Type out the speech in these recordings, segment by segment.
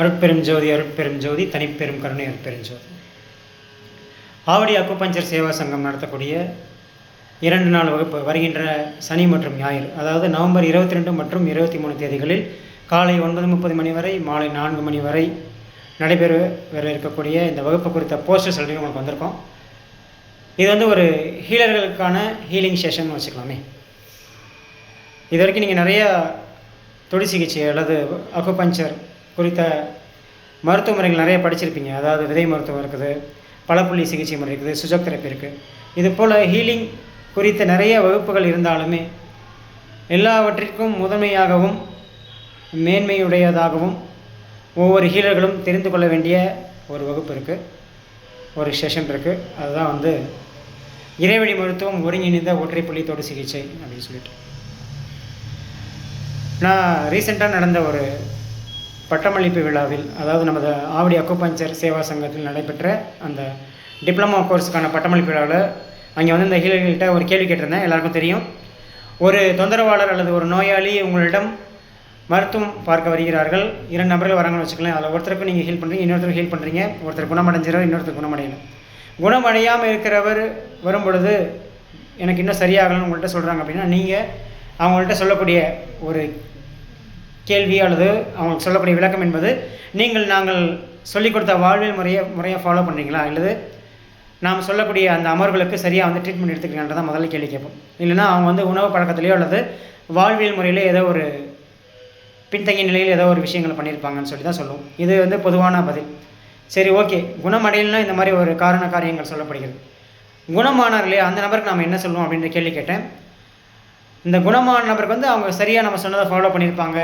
அருட்பெரும் ஜோதி அருட்பெரும் ஜோதி தனிப்பெரும் கருணை அருட்பெரும் ஜோதி. ஆவடி அக்குபஞ்சர் சேவா சங்கம் நடத்தக்கூடிய இரண்டு நாள் வகுப்பு வருகின்ற சனி மற்றும் ஞாயிறு அதாவது நவம்பர் இருபத்தி ரெண்டு மற்றும் இருபத்தி மூணு தேதிகளில் காலை ஒன்பது முப்பது மணி வரை மாலை நான்கு மணி வரை நடைபெற வர இருக்கக்கூடிய இந்த வகுப்பு குறித்த போஸ்டர்ஸ் எழுதி உங்களுக்கு வந்திருக்கோம். இது வந்து ஒரு ஹீலர்களுக்கான ஹீலிங் செஷன் வச்சுக்கலாமே. இது வரைக்கும் நீங்கள் நிறையா தொடி சிகிச்சை அல்லது அக்குபஞ்சர் குறித்த மருத்துவ முறைகள் நிறைய படிச்சிருப்பீங்க. அதாவது விதை மருத்துவம் இருக்குது பலப்புள்ளி சிகிச்சை முறை இருக்குது சுஜக் தெரப்பி இருக்குது இது போல் ஹீலிங் குறித்த நிறைய வகுப்புகள் இருந்தாலுமே எல்லாவற்றிற்கும் முதன்மையாகவும் மேன்மையுடையதாகவும் ஒவ்வொரு ஹீலர்களும் தெரிந்து கொள்ள வேண்டிய ஒரு வகுப்பு இருக்குது ஒரு செஷன் இருக்குது அதுதான் வந்து இறைவழி மருத்துவம் ஒருங்கிணைந்த ஒற்றை புள்ளித்தோடு சிகிச்சை அப்படின்னு சொல்லிட்டு. நான் ரீசெண்டாக நடந்த ஒரு பட்டமளிப்பு விழாவில் அதாவது நமது ஆவடி அக்குபஞ்சர் சேவா சங்கத்தில் நடைபெற்ற அந்த டிப்ளமோ கோர்ஸுக்கான பட்டமளிப்பு விழாவில் அங்கே வந்து இந்த ஹீலர்கள்கிட்ட ஒரு கேள்வி கேட்டிருந்தேன் எல்லாருக்கும் தெரியும். ஒரு தொந்தரவாளர் அல்லது ஒரு நோயாளி உங்களிடம் மருத்துவம் பார்க்க வருகிறார்கள். இரண்டு நபர்கள் வராங்கன்னு வச்சுக்கலாம் அதில் ஒருத்தருக்கு நீங்கள் ஹீல் பண்ணுறீங்க இன்னொருத்தருக்கு ஹீல் பண்ணுறீங்க ஒருத்தர் குணமடைஞ்சிறார் இன்னொருத்தர் குணமடையலை. குணமடையாமல் இருக்கிறவர் வரும் பொழுது எனக்கு இன்னும் சரியாகலன்னு உங்கள்கிட்ட சொல்கிறாங்க அப்படின்னா நீங்கள் அவங்கள்ட்ட சொல்லக்கூடிய ஒரு கேள்வி அல்லது அவங்களுக்கு சொல்லக்கூடிய விளக்கம் என்பது நீங்கள் நாங்கள் சொல்லிக் கொடுத்த வாழ்வியல் முறையை முறையை ஃபாலோ பண்ணுறீங்களா அல்லது நாம் சொல்லக்கூடிய அந்த அமர்வுகளுக்கு சரியாக வந்து ட்ரீட்மெண்ட் எடுத்துக்கிறீங்கன்றத முதல்ல கேள்வி கேட்போம். இல்லைன்னா அவங்க வந்து உணவு பழக்கத்திலேயோ அல்லது வாழ்வியல் முறையிலே ஏதோ ஒரு பின்தங்கிய நிலையில் ஏதோ ஒரு விஷயங்கள் பண்ணியிருப்பாங்கன்னு சொல்லி தான் சொல்லுவோம். இது வந்து பொதுவான பதில். சரி ஓகே. குணமடையலைன்னா இந்த மாதிரி ஒரு காரண காரியங்கள் சொல்லப்படுகிறது. குணமானார் இல்லையா அந்த நபருக்கு நாம் என்ன சொல்லுவோம் அப்படின்ற கேள்வி கேட்டேன். இந்த குணமான நபருக்கு வந்து அவங்க சரியாக நம்ம சொன்னதை ஃபாலோ பண்ணியிருப்பாங்க.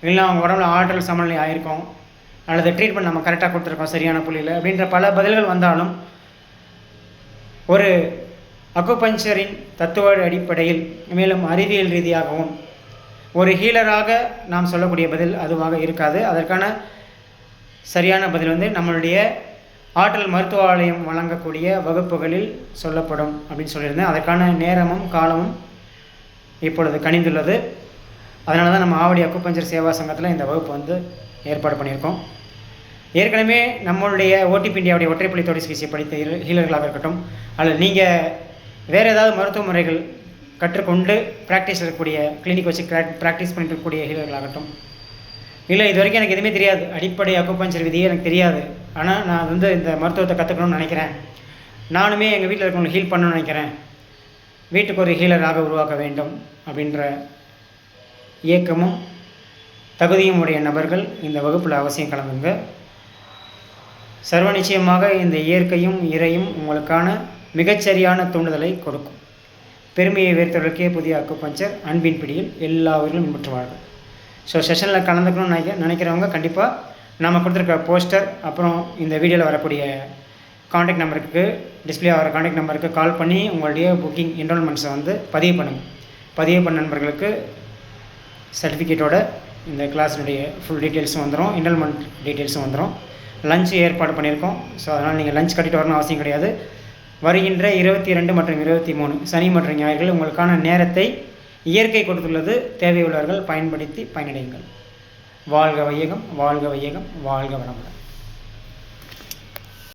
இல்லை அவங்க உடம்புல ஆற்றல் சமநிலை ஆயிருக்கும். அல்லது ட்ரீட்மெண்ட் நம்ம கரெக்டாக கொடுத்துருக்கோம் சரியான புள்ளியில். அப்படின்ற பல பதில்கள் வந்தாலும் ஒரு அக்குபஞ்சரின் தத்துவ அடிப்படையில் மேலும் அறிவியல் ரீதியாகவும் ஒரு ஹீலராக நாம் சொல்லக்கூடிய பதில் அதுவாக இருக்காது. அதற்கான சரியான பதில் வந்து நம்மளுடைய ஆற்றல் மருத்துவ ஆலயம் வழங்கக்கூடிய வகுப்புகளில் சொல்லப்படும் அப்படின்னு சொல்லியிருந்தேன். அதற்கான நேரமும் காலமும் இப்பொழுது கணிந்துள்ளது அதனால தான் நம்ம ஆவடி அக்குப்பஞ்சர் சேவா சங்கத்தில் இந்த வகுப்பு வந்து ஏற்பாடு பண்ணியிருக்கோம். ஏற்கனவே நம்மளுடைய ஓடிபி இந்தியாவுடைய ஒற்றைப்புள்ளி தொடி சிகிச்சை படித்த ஹீலர்களாக இருக்கட்டும் அல்லது நீங்கள் வேறு ஏதாவது மருத்துவ முறைகள் கற்றுக்கொண்டு ப்ராக்டிஸ் இருக்கக்கூடிய கிளினிக் வச்சு ப்ராக்டிஸ் பண்ணிட்டு இருக்கக்கூடிய ஹீலர்களாகட்டும் இல்லை இது வரைக்கும் எனக்கு எதுவுமே தெரியாது. அடிப்படை அக்குப்பஞ்சர் விதியே எனக்கு தெரியாது. ஆனால் நான் வந்து இந்த மருத்துவத்தை கற்றுக்கணும்னு நினைக்கிறேன். நானுமே எங்கள் வீட்டில் இருக்கவங்களை ஹீல் பண்ணணும்னு நினைக்கிறேன். வீட்டுக்கு ஒரு ஹீலராக உருவாக்க வேண்டும் அப்படின்ற இயக்கமும் தகுதியும் உடைய நபர்கள் இந்த வகுப்பில் அவசியம் கலந்துங்க. சர்வ நிச்சயமாக இந்த இயற்கையும் இறையும் உங்களுக்கான மிகச்சரியான தூண்டுதலை கொடுக்கும். பெருமையை வேர்த்தவர்களுக்கே புதிய அக்குபஞ்சர் அன்பின் பிடியில் எல்லா உயிர்களும் ஸோ செஷனில் கலந்துக்கணும்னு நினைக்க நினைக்கிறவங்க கண்டிப்பாக நம்ம கொடுத்துருக்க போஸ்டர் அப்புறம் இந்த வீடியோவில் வரக்கூடிய காண்டாக்ட் நம்பருக்கு டிஸ்பிளே ஆகிற காண்டாக்ட் நம்பருக்கு கால் பண்ணி உங்களுடைய புக்கிங் என்ரோல்மெண்ட்ஸை வந்து பதிவு பண்ணுங்கள் பதிவு பண்ண நண்பர்களுக்கு சர்டிஃபிகேட்டோட இந்த கிளாஸினுடைய ஃபுல் டீட்டெயில்ஸும் வந்துடும் என்ரோல்மெண்ட் டீட்டெயில்ஸும் வந்துடும் லஞ்ச் ஏற்பாடு பண்ணியிருக்கோம். ஸோ அதனால் நீங்கள் லஞ்ச் கட்டிட்டு வரணும் அவசியம் கிடையாது. வருகின்ற இருபத்தி ரெண்டு மற்றும் இருபத்தி மூணு சனி மற்றும் ஞாயிறுகள் உங்களுக்கான நேரத்தை இயற்கை கொடுத்துள்ளது. தேவையுள்ளவர்கள் பயன்படுத்தி பயனடையுங்கள். வாழ்க வையகம் வாழ்க வையகம் வாழ்க வளமுடன்.